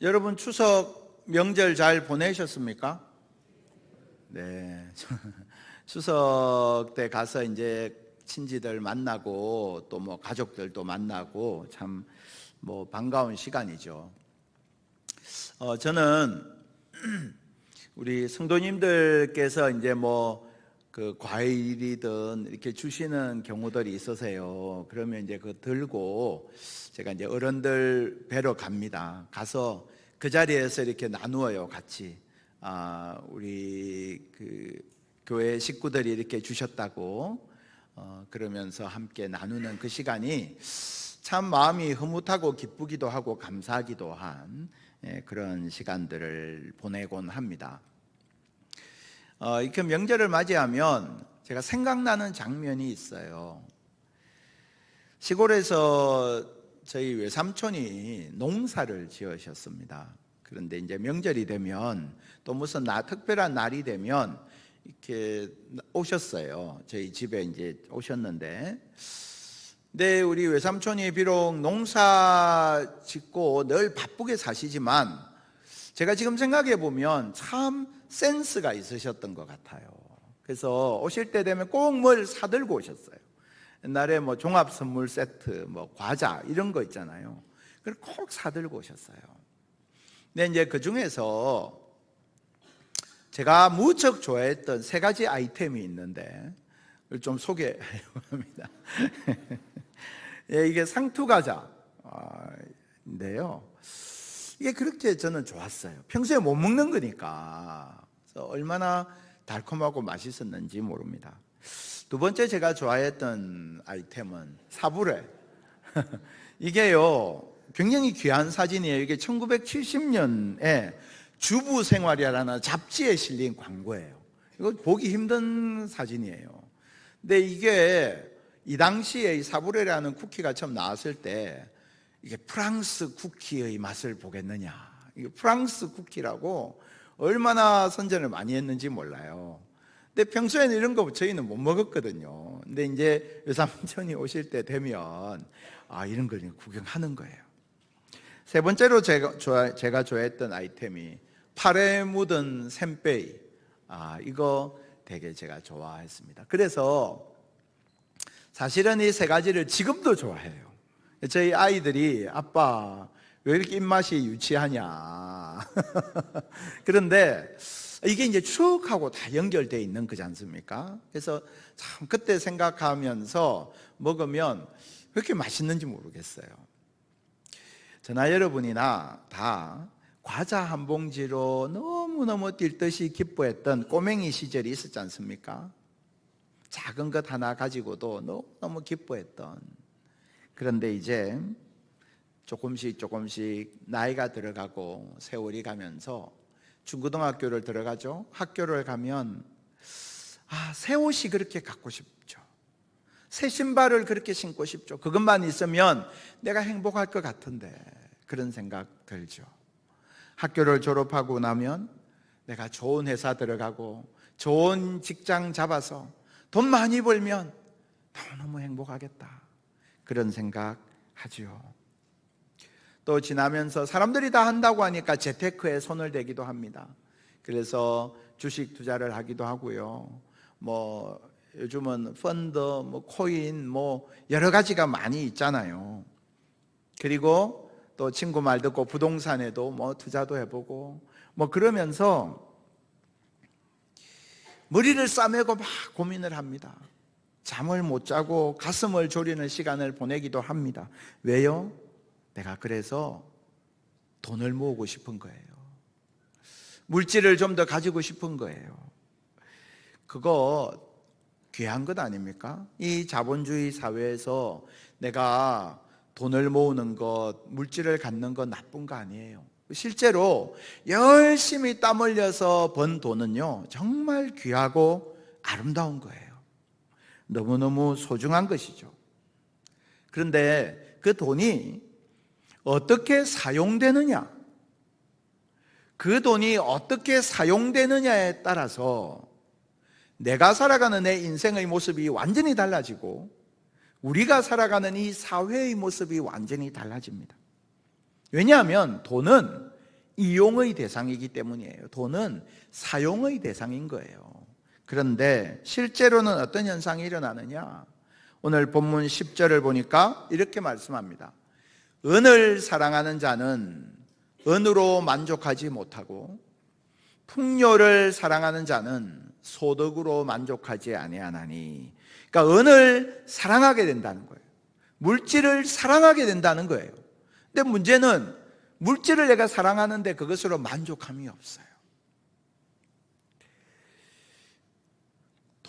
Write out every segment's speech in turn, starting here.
여러분 추석 명절 잘 보내셨습니까? 네. 추석 때 가서 이제 친지들 만나고 또 뭐 가족들도 만나고 참 뭐 반가운 시간이죠. 어, 저는 우리 성도님들께서 이제 뭐 그 과일이든 이렇게 주시는 경우들이 있어서요. 그러면 이제 그 들고 제가 이제 어른들 뵈러 갑니다. 가서 그 자리에서 이렇게 나누어요, 같이. 아, 우리 그 교회 식구들이 이렇게 주셨다고 어, 그러면서 함께 나누는 그 시간이 참 마음이 흐뭇하고 기쁘기도 하고 감사하기도 한 예, 그런 시간들을 보내곤 합니다. 어, 이렇게 명절을 맞이하면 제가 생각나는 장면이 있어요. 시골에서 저희 외삼촌이 농사를 지으셨습니다. 그런데 이제 명절이 되면 또 무슨 나 특별한 날이 되면 이렇게 오셨어요. 저희 집에 이제 오셨는데 네, 우리 외삼촌이 비록 농사 짓고 늘 바쁘게 사시지만 제가 지금 생각해 보면 참 센스가 있으셨던 것 같아요. 그래서 오실 때 되면 꼭 뭘 사들고 오셨어요. 옛날에 뭐 종합 선물 세트, 뭐 과자 이런 거 있잖아요. 그걸 꼭 사들고 오셨어요. 근데 이제 그 중에서 제가 무척 좋아했던 세 가지 아이템이 있는데 좀 소개하려고 합니다. 예, 이게 상투 과자인데요. 이게 그렇게 저는 좋았어요. 평소에 못 먹는 거니까. 얼마나 달콤하고 맛있었는지 모릅니다. 두 번째 제가 좋아했던 아이템은 사부레. 이게요, 굉장히 귀한 사진이에요. 이게 1970년에 주부 생활이라는 잡지에 실린 광고예요. 이거 보기 힘든 사진이에요. 근데 이게 이 당시에 이 사부레라는 쿠키가 처음 나왔을 때 이게 프랑스 쿠키의 맛을 보겠느냐. 이게 프랑스 쿠키라고 얼마나 선전을 많이 했는지 몰라요. 근데 평소에는 이런 거 저희는 못 먹었거든요. 근데 이제 외삼촌이 오실 때 되면 아 이런 걸 구경하는 거예요. 세 번째로 제가 좋아 제가 좋아했던 아이템이 팔에 묻은 샘빼이. 아 이거 되게 제가 좋아했습니다. 그래서 사실은 이 세 가지를 지금도 좋아해요. 저희 아이들이 아빠 왜 이렇게 입맛이 유치하냐. 그런데 이게 이제 추억하고 다 연결되어 있는 거지 않습니까? 그래서 참 그때 생각하면서 먹으면 왜 이렇게 맛있는지 모르겠어요. 저나 여러분이나 다 과자 한 봉지로 너무너무 뛸 듯이 기뻐했던 꼬맹이 시절이 있었지 않습니까? 작은 것 하나 가지고도 너무너무 기뻐했던 그런데 이제 조금씩 조금씩 나이가 들어가고 세월이 가면서 중고등학교를 들어가죠. 학교를 가면 아, 새 옷이 그렇게 갖고 싶죠. 새 신발을 그렇게 신고 싶죠. 그것만 있으면 내가 행복할 것 같은데 그런 생각 들죠. 학교를 졸업하고 나면 내가 좋은 회사 들어가고 좋은 직장 잡아서 돈 많이 벌면 너무너무 행복하겠다. 그런 생각 하지요. 또 지나면서 사람들이 다 한다고 하니까 재테크에 손을 대기도 합니다. 그래서 주식 투자를 하기도 하고요. 뭐 요즘은 펀드, 뭐 코인, 뭐 여러 가지가 많이 있잖아요. 그리고 또 친구 말 듣고 부동산에도 뭐 투자도 해보고 뭐 그러면서 머리를 싸매고 막 고민을 합니다. 잠을 못 자고 가슴을 졸이는 시간을 보내기도 합니다. 왜요? 내가 그래서 돈을 모으고 싶은 거예요. 물질을 좀 더 가지고 싶은 거예요. 그거 귀한 것 아닙니까? 이 자본주의 사회에서 내가 돈을 모으는 것, 물질을 갖는 건 나쁜 거 아니에요. 실제로 열심히 땀 흘려서 번 돈은요, 정말 귀하고 아름다운 거예요. 너무너무 소중한 것이죠. 그런데 그 돈이 어떻게 사용되느냐, 그 돈이 어떻게 사용되느냐에 따라서 내가 살아가는 내 인생의 모습이 완전히 달라지고 우리가 살아가는 이 사회의 모습이 완전히 달라집니다. 왜냐하면 돈은 이용의 대상이기 때문이에요. 돈은 사용의 대상인 거예요. 그런데 실제로는 어떤 현상이 일어나느냐? 오늘 본문 10절을 보니까 이렇게 말씀합니다. 은을 사랑하는 자는 은으로 만족하지 못하고 풍요를 사랑하는 자는 소득으로 만족하지 아니하나니. 그러니까 은을 사랑하게 된다는 거예요. 물질을 사랑하게 된다는 거예요. 근데 문제는 물질을 내가 사랑하는데 그것으로 만족함이 없어요.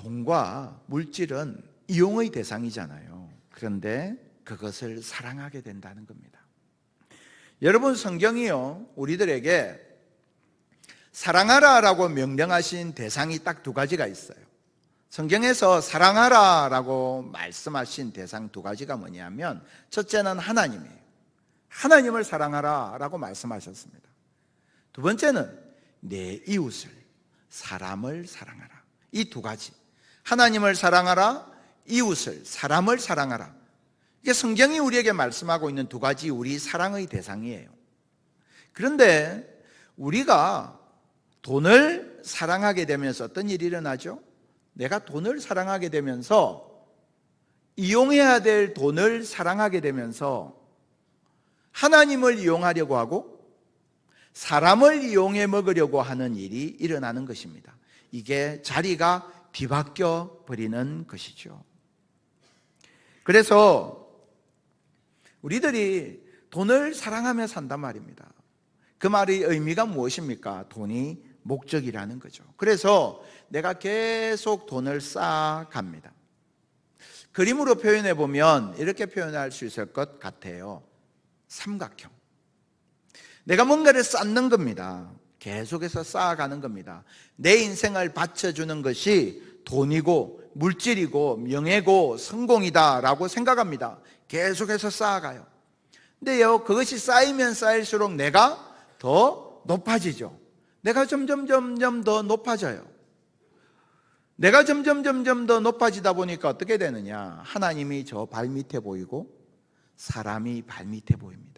돈과 물질은 이용의 대상이잖아요. 그런데 그것을 사랑하게 된다는 겁니다. 여러분 성경이요. 우리들에게 사랑하라 라고 명령하신 대상이 딱 두 가지가 있어요. 성경에서 사랑하라 라고 말씀하신 대상 두 가지가 뭐냐면 첫째는 하나님이에요. 하나님을 사랑하라 라고 말씀하셨습니다. 두 번째는 내 이웃을 사람을 사랑하라. 이 두 가지. 하나님을 사랑하라, 이웃을 사람을 사랑하라. 이게 성경이 우리에게 말씀하고 있는 두 가지 우리 사랑의 대상이에요. 그런데 우리가 돈을 사랑하게 되면서 어떤 일이 일어나죠? 내가 돈을 사랑하게 되면서 이용해야 될 돈을 사랑하게 되면서 하나님을 이용하려고 하고 사람을 이용해 먹으려고 하는 일이 일어나는 것입니다. 이게 자리가 뒤바뀌어 버리는 것이죠. 그래서 우리들이 돈을 사랑하며 산단 말입니다. 그 말의 의미가 무엇입니까? 돈이 목적이라는 거죠. 그래서 내가 계속 돈을 쌓아갑니다. 그림으로 표현해 보면 이렇게 표현할 수 있을 것 같아요. 삼각형. 내가 뭔가를 쌓는 겁니다. 계속해서 쌓아가는 겁니다. 내 인생을 바쳐주는 것이 돈이고 물질이고 명예고 성공이다라고 생각합니다. 계속해서 쌓아가요. 근데요, 그것이 쌓이면 쌓일수록 내가 더 높아지죠. 내가 점점 점점 더 높아져요. 내가 점점 점점 더 높아지다 보니까 어떻게 되느냐? 하나님이 저 발밑에 보이고 사람이 발밑에 보입니다.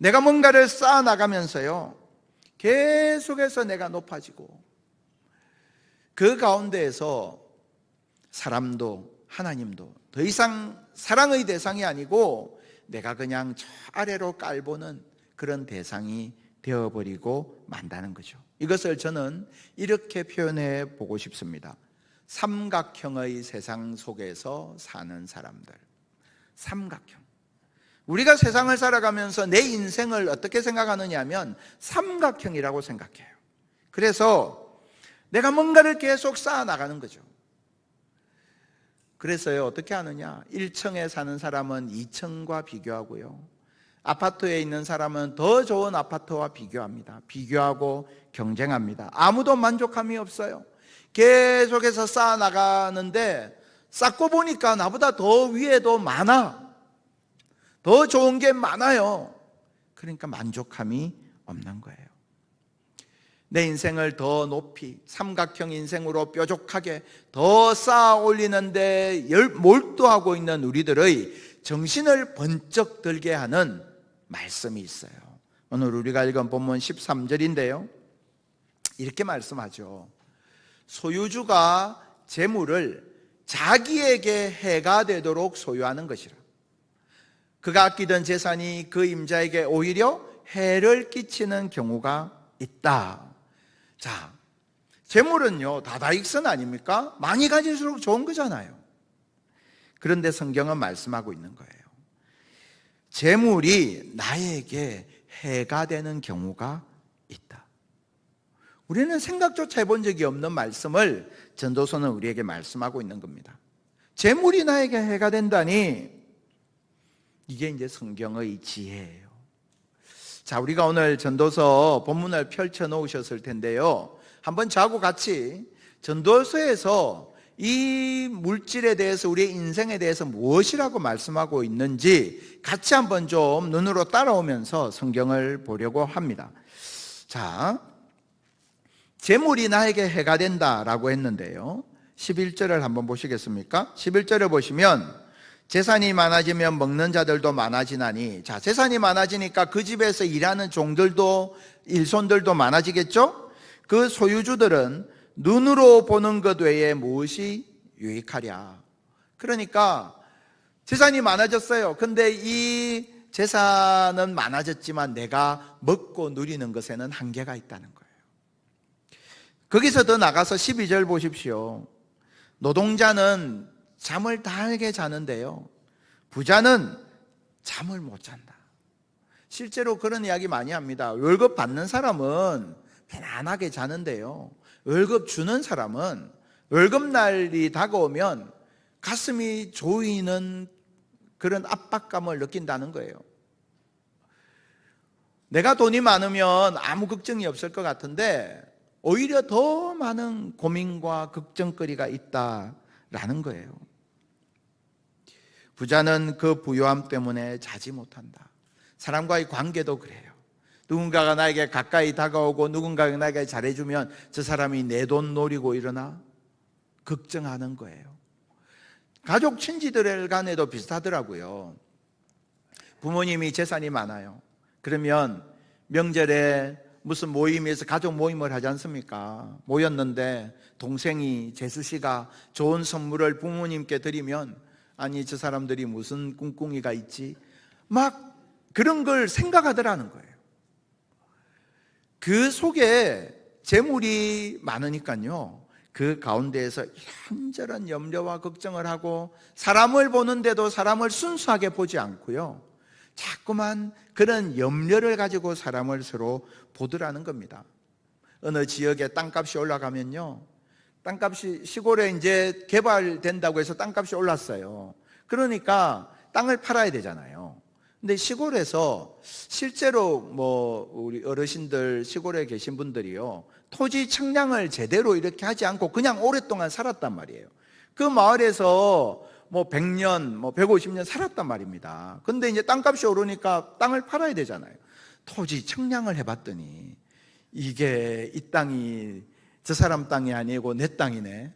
내가 뭔가를 쌓아 나가면서요. 계속해서 내가 높아지고 그 가운데에서 사람도 하나님도 더 이상 사랑의 대상이 아니고 내가 그냥 저 아래로 깔보는 그런 대상이 되어버리고 만다는 거죠. 이것을 저는 이렇게 표현해 보고 싶습니다. 삼각형의 세상 속에서 사는 사람들. 삼각형. 우리가 세상을 살아가면서 내 인생을 어떻게 생각하느냐 하면 삼각형이라고 생각해요. 그래서 내가 뭔가를 계속 쌓아 나가는 거죠. 그래서요, 어떻게 하느냐? 1층에 사는 사람은 2층과 비교하고요. 아파트에 있는 사람은 더 좋은 아파트와 비교합니다. 비교하고 경쟁합니다. 아무도 만족함이 없어요. 계속해서 쌓아 나가는데 쌓고 보니까 나보다 더 위에도 많아. 더 좋은 게 많아요. 그러니까 만족함이 없는 거예요. 내 인생을 더 높이 삼각형 인생으로 뾰족하게 더 쌓아 올리는데 몰두하고 있는 우리들의 정신을 번쩍 들게 하는 말씀이 있어요. 오늘 우리가 읽은 본문 13절인데요. 이렇게 말씀하죠. 소유주가 재물을 자기에게 해가 되도록 소유하는 것이라. 그가 아끼던 재산이 그 임자에게 오히려 해를 끼치는 경우가 있다. 자, 재물은요, 다다익선 아닙니까? 많이 가질수록 좋은 거잖아요. 그런데 성경은 말씀하고 있는 거예요. 재물이 나에게 해가 되는 경우가 있다. 우리는 생각조차 해본 적이 없는 말씀을 전도서는 우리에게 말씀하고 있는 겁니다. 재물이 나에게 해가 된다니, 이게 이제 성경의 지혜예요. 자, 우리가 오늘 전도서 본문을 펼쳐 놓으셨을 텐데요. 한번 자고 같이 전도서에서 이 물질에 대해서 우리의 인생에 대해서 무엇이라고 말씀하고 있는지 같이 한번 좀 눈으로 따라오면서 성경을 보려고 합니다. 자, 재물이 나에게 해가 된다라고 했는데요. 11절을 한번 보시겠습니까? 11절을 보시면 재산이 많아지면 먹는 자들도 많아지나니. 자 재산이 많아지니까 그 집에서 일하는 종들도 일손들도 많아지겠죠? 그 소유주들은 눈으로 보는 것 외에 무엇이 유익하랴? 그러니까 재산이 많아졌어요. 근데 이 재산은 많아졌지만 내가 먹고 누리는 것에는 한계가 있다는 거예요. 거기서 더 나가서 12절 보십시오. 노동자는 잠을 달게 자는데요. 부자는 잠을 못 잔다. 실제로 그런 이야기 많이 합니다. 월급 받는 사람은 편안하게 자는데요. 월급 주는 사람은 월급 날이 다가오면 가슴이 조이는 그런 압박감을 느낀다는 거예요. 내가 돈이 많으면 아무 걱정이 없을 것 같은데 오히려 더 많은 고민과 걱정거리가 있다라는 거예요. 부자는 그 부요함 때문에 자지 못한다. 사람과의 관계도 그래요. 누군가가 나에게 가까이 다가오고 누군가가 나에게 잘해주면 저 사람이 내 돈 노리고 일어나 걱정하는 거예요. 가족 친지들 간에도 비슷하더라고요. 부모님이 재산이 많아요. 그러면 명절에 무슨 모임에서 가족 모임을 하지 않습니까? 모였는데 동생이 제수 씨가 좋은 선물을 부모님께 드리면 아니 저 사람들이 무슨 꿍꿍이가 있지? 막 그런 걸 생각하더라는 거예요. 그 속에 재물이 많으니까요. 그 가운데에서 이런저런 염려와 걱정을 하고 사람을 보는데도 사람을 순수하게 보지 않고요. 자꾸만 그런 염려를 가지고 사람을 서로 보더라는 겁니다. 어느 지역에 땅값이 올라가면요. 땅값이 시골에 이제 개발된다고 해서 땅값이 올랐어요. 그러니까 땅을 팔아야 되잖아요. 근데 시골에서 실제로 뭐 우리 어르신들 시골에 계신 분들이요. 토지 측량을 제대로 이렇게 하지 않고 그냥 오랫동안 살았단 말이에요. 그 마을에서 뭐 100년, 뭐 150년 살았단 말입니다. 근데 이제 땅값이 오르니까 땅을 팔아야 되잖아요. 토지 측량을 해봤더니 이게 이 땅이 저 사람 땅이 아니고 내 땅이네.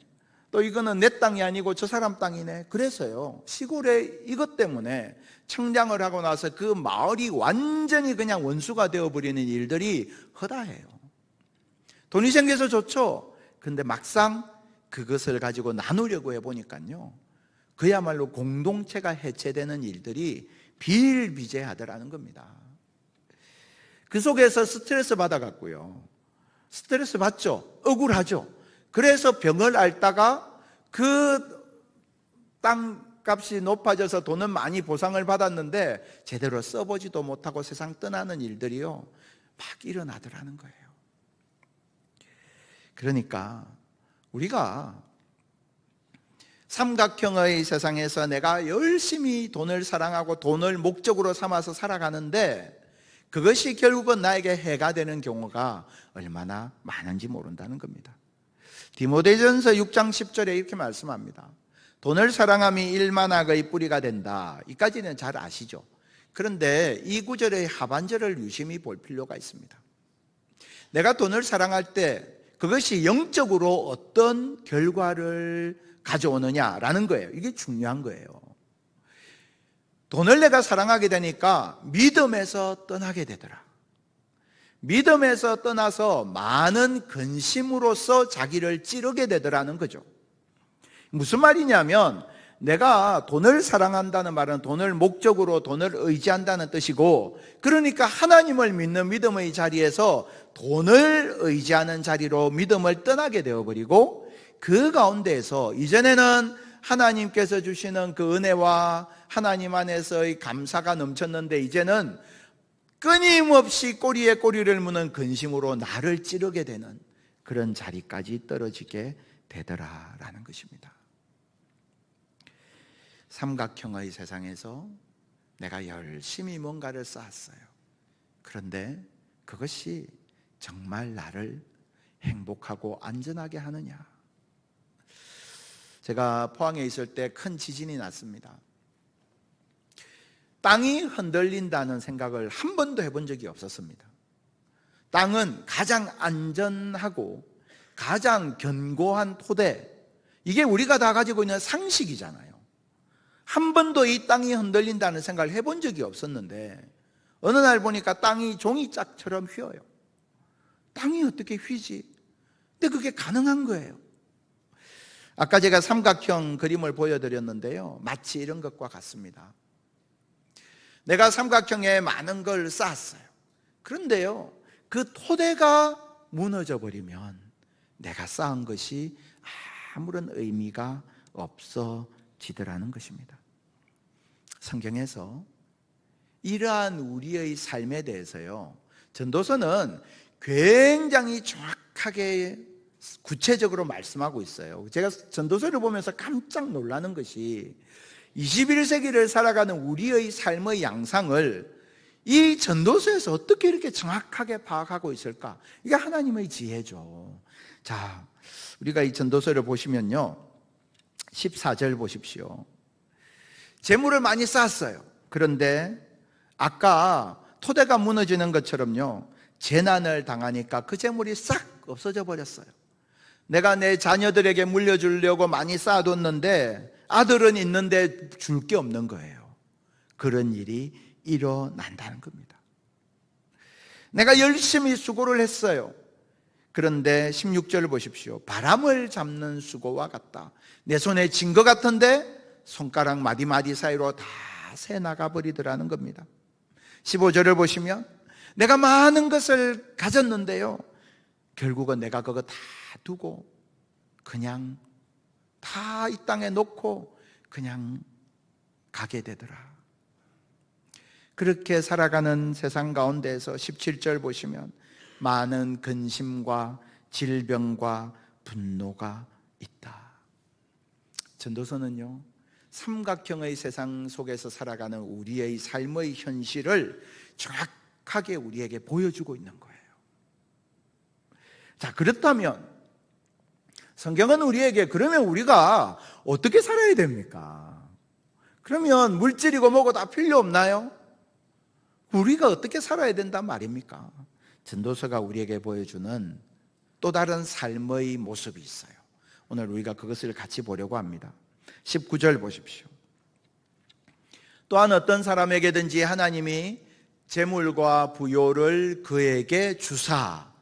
또 이거는 내 땅이 아니고 저 사람 땅이네. 그래서요, 시골에 이것 때문에 청량을 하고 나서 그 마을이 완전히 그냥 원수가 되어버리는 일들이 허다해요. 돈이 생겨서 좋죠. 근데 막상 그것을 가지고 나누려고 해보니까요. 그야말로 공동체가 해체되는 일들이 비일비재하더라는 겁니다. 그 속에서 스트레스 받아갔고요. 스트레스 받죠. 억울하죠. 그래서 병을 앓다가 그 땅값이 높아져서 돈은 많이 보상을 받았는데 제대로 써보지도 못하고 세상 떠나는 일들이요. 막 일어나더라는 거예요. 그러니까 우리가 삼각형의 세상에서 내가 열심히 돈을 사랑하고 돈을 목적으로 삼아서 살아가는데 그것이 결국은 나에게 해가 되는 경우가 얼마나 많은지 모른다는 겁니다. 디모데전서 6장 10절에 이렇게 말씀합니다. 돈을 사랑함이 일만악의 뿌리가 된다. 이까지는 잘 아시죠? 그런데 이 구절의 하반절을 유심히 볼 필요가 있습니다. 내가 돈을 사랑할 때 그것이 영적으로 어떤 결과를 가져오느냐라는 거예요. 이게 중요한 거예요. 돈을 내가 사랑하게 되니까 믿음에서 떠나게 되더라. 믿음에서 떠나서 많은 근심으로서 자기를 찌르게 되더라는 거죠. 무슨 말이냐면 내가 돈을 사랑한다는 말은 돈을 목적으로 돈을 의지한다는 뜻이고 그러니까 하나님을 믿는 믿음의 자리에서 돈을 의지하는 자리로 믿음을 떠나게 되어버리고 그 가운데에서 이전에는 하나님께서 주시는 그 은혜와 하나님 안에서의 감사가 넘쳤는데 이제는 끊임없이 꼬리에 꼬리를 무는 근심으로 나를 찌르게 되는 그런 자리까지 떨어지게 되더라라는 것입니다. 삼각형의 세상에서 내가 열심히 뭔가를 쌓았어요. 그런데 그것이 정말 나를 행복하고 안전하게 하느냐? 제가 포항에 있을 때 큰 지진이 났습니다. 땅이 흔들린다는 생각을 한 번도 해본 적이 없었습니다. 땅은 가장 안전하고 가장 견고한 토대. 이게 우리가 다 가지고 있는 상식이잖아요. 한 번도 이 땅이 흔들린다는 생각을 해본 적이 없었는데 어느 날 보니까 땅이 종이짝처럼 휘어요. 땅이 어떻게 휘지? 근데 그게 가능한 거예요. 아까 제가 삼각형 그림을 보여드렸는데요. 마치 이런 것과 같습니다. 내가 삼각형에 많은 걸 쌓았어요. 그런데요, 그 토대가 무너져 버리면 내가 쌓은 것이 아무런 의미가 없어지더라는 것입니다. 성경에서 이러한 우리의 삶에 대해서요, 전도서는 굉장히 정확하게 구체적으로 말씀하고 있어요. 제가 전도서를 보면서 깜짝 놀라는 것이 21세기를 살아가는 우리의 삶의 양상을 이 전도서에서 어떻게 이렇게 정확하게 파악하고 있을까? 이게 하나님의 지혜죠. 자, 우리가 이 전도서를 보시면요. 14절 보십시오. 재물을 많이 쌓았어요. 그런데 아까 토대가 무너지는 것처럼요. 재난을 당하니까 그 재물이 싹 없어져 버렸어요. 내가 내 자녀들에게 물려주려고 많이 쌓아뒀는데 아들은 있는데 줄 게 없는 거예요. 그런 일이 일어난다는 겁니다. 내가 열심히 수고를 했어요. 그런데 16절을 보십시오. 바람을 잡는 수고와 같다. 내 손에 진 것 같은데 손가락 마디마디 사이로 다 새 나가 버리더라는 겁니다. 15절을 보시면 내가 많은 것을 가졌는데요. 결국은 내가 그거 다 두고 그냥 다 이 땅에 놓고 그냥 가게 되더라. 그렇게 살아가는 세상 가운데에서 17절 보시면 많은 근심과 질병과 분노가 있다. 전도서는요, 삼각형의 세상 속에서 살아가는 우리의 삶의 현실을 정확하게 우리에게 보여주고 있는 거예요. 자, 그렇다면 성경은 우리에게 그러면 우리가 어떻게 살아야 됩니까? 그러면 물질이고 뭐고 다 필요 없나요? 우리가 어떻게 살아야 된단 말입니까? 전도서가 우리에게 보여주는 또 다른 삶의 모습이 있어요. 오늘 우리가 그것을 같이 보려고 합니다. 19절 보십시오. 또한 어떤 사람에게든지 하나님이 재물과 부요를 그에게 주사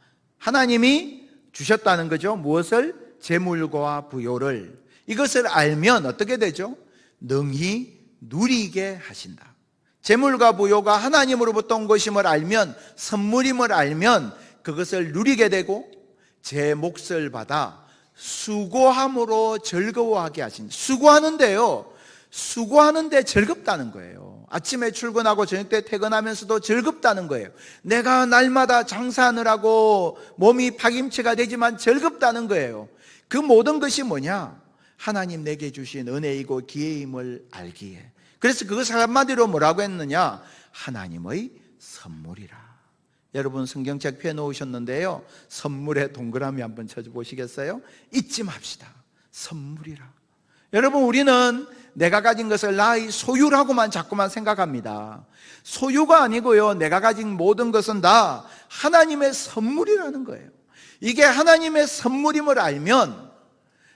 하나님이 주셨다는 거죠. 무엇을? 재물과 부요를 이것을 알면 어떻게 되죠? 능히 누리게 하신다. 재물과 부요가 하나님으로부터 온 것임을 알면 선물임을 알면 그것을 누리게 되고 제 몫을 받아 수고함으로 즐거워하게 하신다. 수고하는데요. 수고하는데 즐겁다는 거예요. 아침에 출근하고 저녁 때 퇴근하면서도 즐겁다는 거예요. 내가 날마다 장사하느라고 몸이 파김치가 되지만 즐겁다는 거예요. 그 모든 것이 뭐냐? 하나님 내게 주신 은혜이고 기회임을 알기에. 그래서 그것을 한마디로 뭐라고 했느냐? 하나님의 선물이라. 여러분 성경책 펴 놓으셨는데요. 선물에 동그라미 한번 쳐줘 보시겠어요? 잊지 맙시다. 선물이라. 여러분 우리는 내가 가진 것을 나의 소유라고만 자꾸만 생각합니다. 소유가 아니고요. 내가 가진 모든 것은 다 하나님의 선물이라는 거예요. 이게 하나님의 선물임을 알면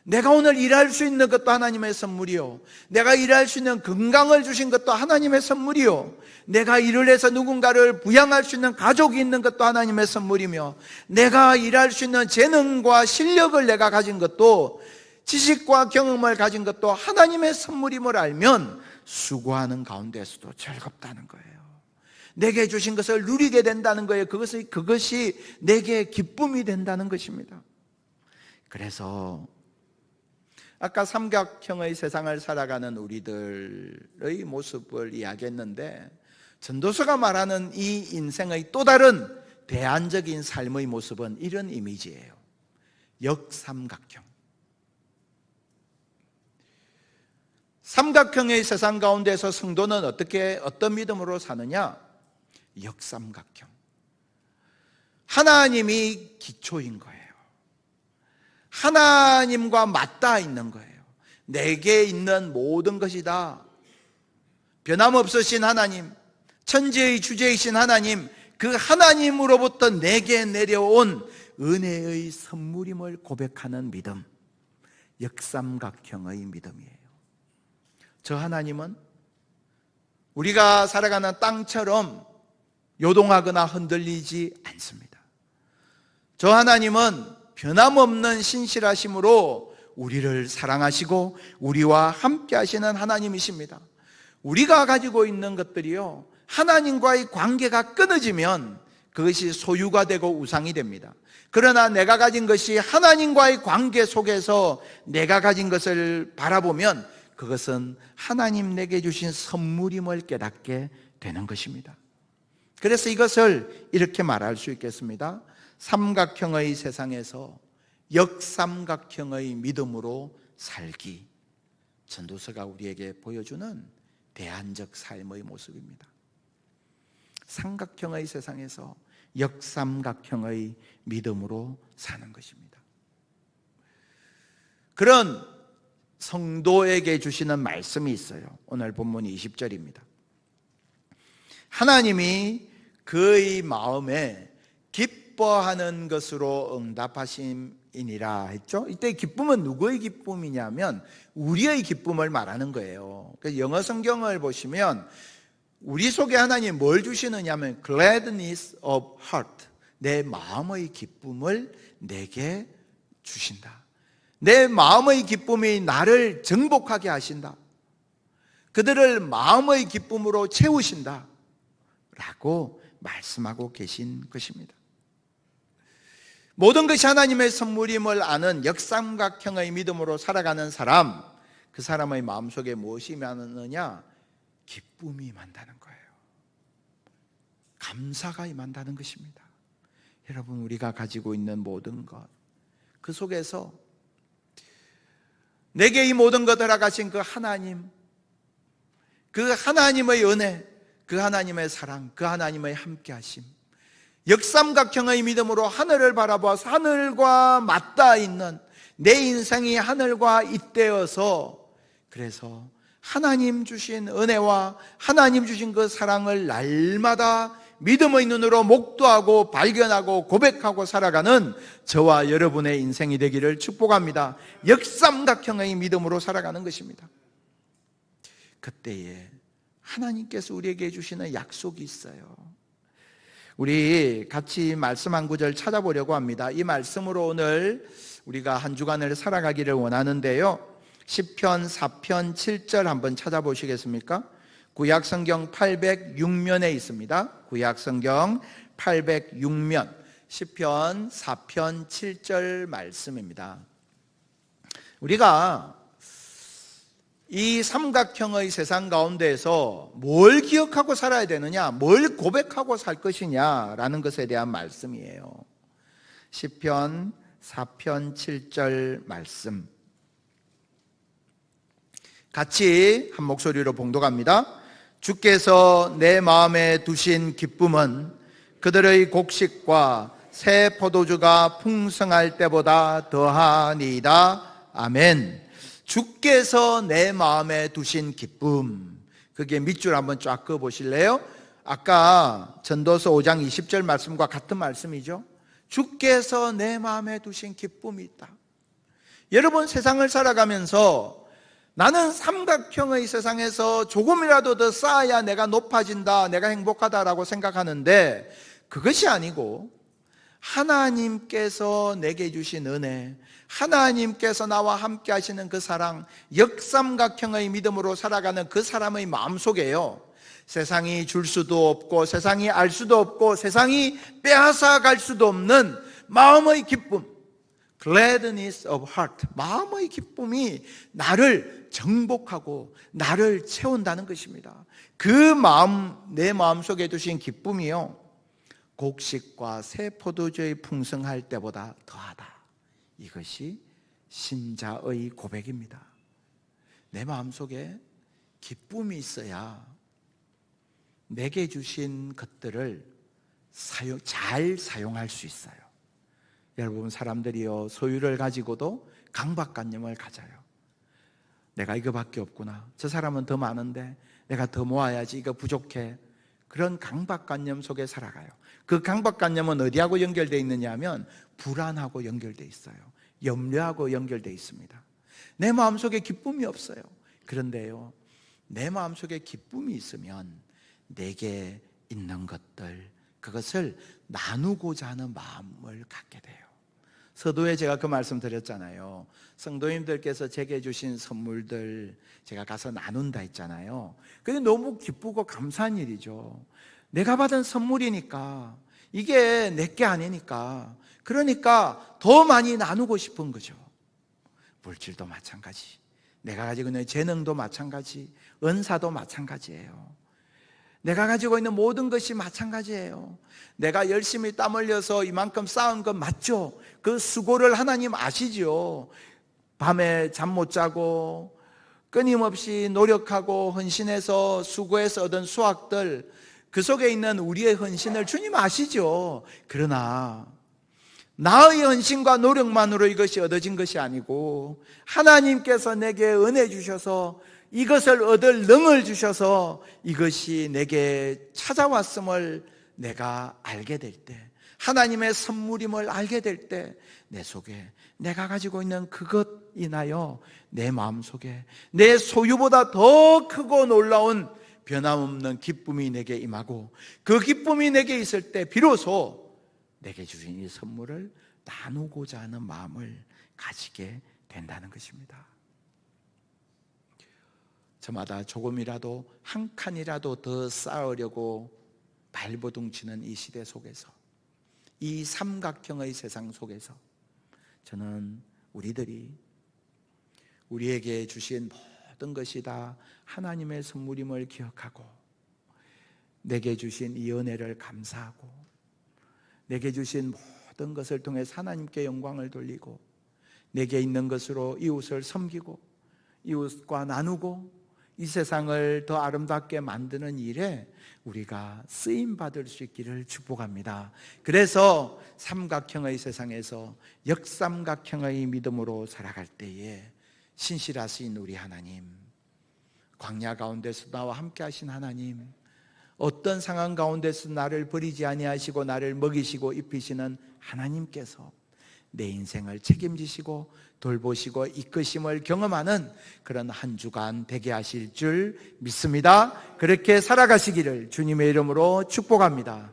내가 오늘 일할 수 있는 것도 하나님의 선물이요. 내가 일할 수 있는 건강을 주신 것도 하나님의 선물이요. 내가 일을 해서 누군가를 부양할 수 있는 가족이 있는 것도 하나님의 선물이며 내가 일할 수 있는 재능과 실력을 내가 가진 것도 지식과 경험을 가진 것도 하나님의 선물임을 알면 수고하는 가운데서도 즐겁다는 거예요. 내게 주신 것을 누리게 된다는 거예요. 그것이, 그것이 내게 기쁨이 된다는 것입니다. 그래서 아까 삼각형의 세상을 살아가는 우리들의 모습을 이야기했는데 전도서가 말하는 이 인생의 또 다른 대안적인 삶의 모습은 이런 이미지예요. 역삼각형. 삼각형의 세상 가운데서 성도는 어떻게 어떤 믿음으로 사느냐? 역삼각형. 하나님이 기초인 거예요. 하나님과 맞닿아 있는 거예요. 내게 있는 모든 것이 다 변함없으신 하나님, 천지의 주제이신 하나님, 그 하나님으로부터 내게 내려온 은혜의 선물임을 고백하는 믿음. 역삼각형의 믿음이에요. 저 하나님은 우리가 살아가는 땅처럼 요동하거나 흔들리지 않습니다. 저 하나님은 변함없는 신실하심으로 우리를 사랑하시고 우리와 함께 하시는 하나님이십니다. 우리가 가지고 있는 것들이요. 하나님과의 관계가 끊어지면 그것이 소유가 되고 우상이 됩니다. 그러나 내가 가진 것이 하나님과의 관계 속에서 내가 가진 것을 바라보면 그것은 하나님 내게 주신 선물임을 깨닫게 되는 것입니다. 그래서 이것을 이렇게 말할 수 있겠습니다. 삼각형의 세상에서 역삼각형의 믿음으로 살기. 전도서가 우리에게 보여주는 대안적 삶의 모습입니다. 삼각형의 세상에서 역삼각형의 믿음으로 사는 것입니다. 그런 성도에게 주시는 말씀이 있어요. 오늘 본문 20절입니다. 하나님이 그의 마음에 기뻐하는 것으로 응답하심이니라 했죠. 이때 기쁨은 누구의 기쁨이냐면 우리의 기쁨을 말하는 거예요. 그래서 영어 성경을 보시면 우리 속에 하나님 뭘 주시느냐면 gladness of heart. 내 마음의 기쁨을 내게 주신다. 내 마음의 기쁨이 나를 정복하게 하신다. 그들을 마음의 기쁨으로 채우신다. 라고 말씀하고 계신 것입니다. 모든 것이 하나님의 선물임을 아는 역삼각형의 믿음으로 살아가는 사람, 그 사람의 마음속에 무엇이 많느냐? 기쁨이 임한다는 거예요. 감사가 임한다는 것입니다. 여러분, 우리가 가지고 있는 모든 것, 그 속에서 내게 이 모든 것을 하신 그 하나님, 그 하나님의 은혜, 그 하나님의 사랑, 그 하나님의 함께하심, 역삼각형의 믿음으로 하늘을 바라보아서 하늘과 맞닿아 있는 내 인생이 하늘과 잇대어서 그래서 하나님 주신 은혜와 하나님 주신 그 사랑을 날마다 믿음의 눈으로 목도하고 발견하고 고백하고 살아가는 저와 여러분의 인생이 되기를 축복합니다. 역삼각형의 믿음으로 살아가는 것입니다. 그때에 하나님께서 우리에게 주시는 약속이 있어요. 우리 같이 말씀 한 구절 찾아보려고 합니다. 이 말씀으로 오늘 우리가 한 주간을 살아가기를 원하는데요. 10편 4편 7절 한번 찾아보시겠습니까? 구약 성경 806면에 있습니다. 구약 성경 806면 10편 4편 7절 말씀입니다. 우리가 이 삼각형의 세상 가운데에서 뭘 기억하고 살아야 되느냐, 뭘 고백하고 살 것이냐라는 것에 대한 말씀이에요. 10편 4편 7절 말씀. 같이 한 목소리로 봉독합니다. 주께서 내 마음에 두신 기쁨은 그들의 곡식과 새 포도주가 풍성할 때보다 더하니이다. 아멘. 주께서 내 마음에 두신 기쁨. 그게 밑줄 한번 쫙 그어 보실래요? 아까 전도서 5장 20절 말씀과 같은 말씀이죠. 주께서 내 마음에 두신 기쁨이 있다. 여러분 세상을 살아가면서 나는 삼각형의 세상에서 조금이라도 더 쌓아야 내가 높아진다, 내가 행복하다라고 생각하는데 그것이 아니고 하나님께서 내게 주신 은혜, 하나님께서 나와 함께 하시는 그 사랑, 역삼각형의 믿음으로 살아가는 그 사람의 마음 속에요. 세상이 줄 수도 없고, 세상이 알 수도 없고, 세상이 빼앗아 갈 수도 없는 마음의 기쁨. Gladness of heart. 마음의 기쁨이 나를 정복하고 나를 채운다는 것입니다. 그 마음, 내 마음 속에 두신 기쁨이요. 곡식과 새 포도주의 풍성할 때보다 더하다. 이것이 신자의 고백입니다. 내 마음 속에 기쁨이 있어야 내게 주신 것들을 사용, 잘 사용할 수 있어요. 여러분, 사람들이요, 소유를 가지고도 강박관념을 가져요. 내가 이거밖에 없구나. 저 사람은 더 많은데 내가 더 모아야지. 이거 부족해. 그런 강박관념 속에 살아가요. 그 강박관념은 어디하고 연결되어 있느냐 하면 불안하고 연결되어 있어요. 염려하고 연결되어 있습니다. 내 마음속에 기쁨이 없어요. 그런데요. 내 마음속에 기쁨이 있으면 내게 있는 것들 그것을 나누고자 하는 마음을 갖게 돼요. 서도에 제가 그 말씀 드렸잖아요. 성도님들께서 제게 주신 선물들 제가 가서 나눈다 했잖아요. 그게 너무 기쁘고 감사한 일이죠. 내가 받은 선물이니까 이게 내게 아니니까 그러니까 더 많이 나누고 싶은 거죠. 물질도 마찬가지. 내가 가지고 있는 재능도 마찬가지. 은사도 마찬가지예요. 내가 가지고 있는 모든 것이 마찬가지예요. 내가 열심히 땀 흘려서 이만큼 쌓은 건 맞죠? 그 수고를 하나님 아시죠? 밤에 잠 못 자고 끊임없이 노력하고 헌신해서 수고해서 얻은 수확들 그 속에 있는 우리의 헌신을 주님 아시죠? 그러나 나의 헌신과 노력만으로 이것이 얻어진 것이 아니고 하나님께서 내게 은혜 주셔서 이것을 얻을 능을 주셔서 이것이 내게 찾아왔음을 내가 알게 될 때, 하나님의 선물임을 알게 될 때, 내 속에 내가 가지고 있는 그것 인하여 내 마음 속에 내 소유보다 더 크고 놀라운 변함없는 기쁨이 내게 임하고 그 기쁨이 내게 있을 때 비로소 내게 주신 이 선물을 나누고자 하는 마음을 가지게 된다는 것입니다. 저마다 조금이라도 한 칸이라도 더 쌓으려고 발버둥 치는 이 시대 속에서 이 삼각형의 세상 속에서 저는 우리들이 우리에게 주신 모든 것이 다 하나님의 선물임을 기억하고 내게 주신 이 은혜를 감사하고 내게 주신 모든 것을 통해 하나님께 영광을 돌리고 내게 있는 것으로 이웃을 섬기고 이웃과 나누고 이 세상을 더 아름답게 만드는 일에 우리가 쓰임 받을 수 있기를 축복합니다. 그래서 삼각형의 세상에서 역삼각형의 믿음으로 살아갈 때에 신실하신 우리 하나님, 광야 가운데서 나와 함께 하신 하나님, 어떤 상황 가운데서 나를 버리지 아니하시고 나를 먹이시고 입히시는 하나님께서 내 인생을 책임지시고 돌보시고 이끄심을 경험하는 그런 한 주간 되게 하실 줄 믿습니다. 그렇게 살아가시기를 주님의 이름으로 축복합니다.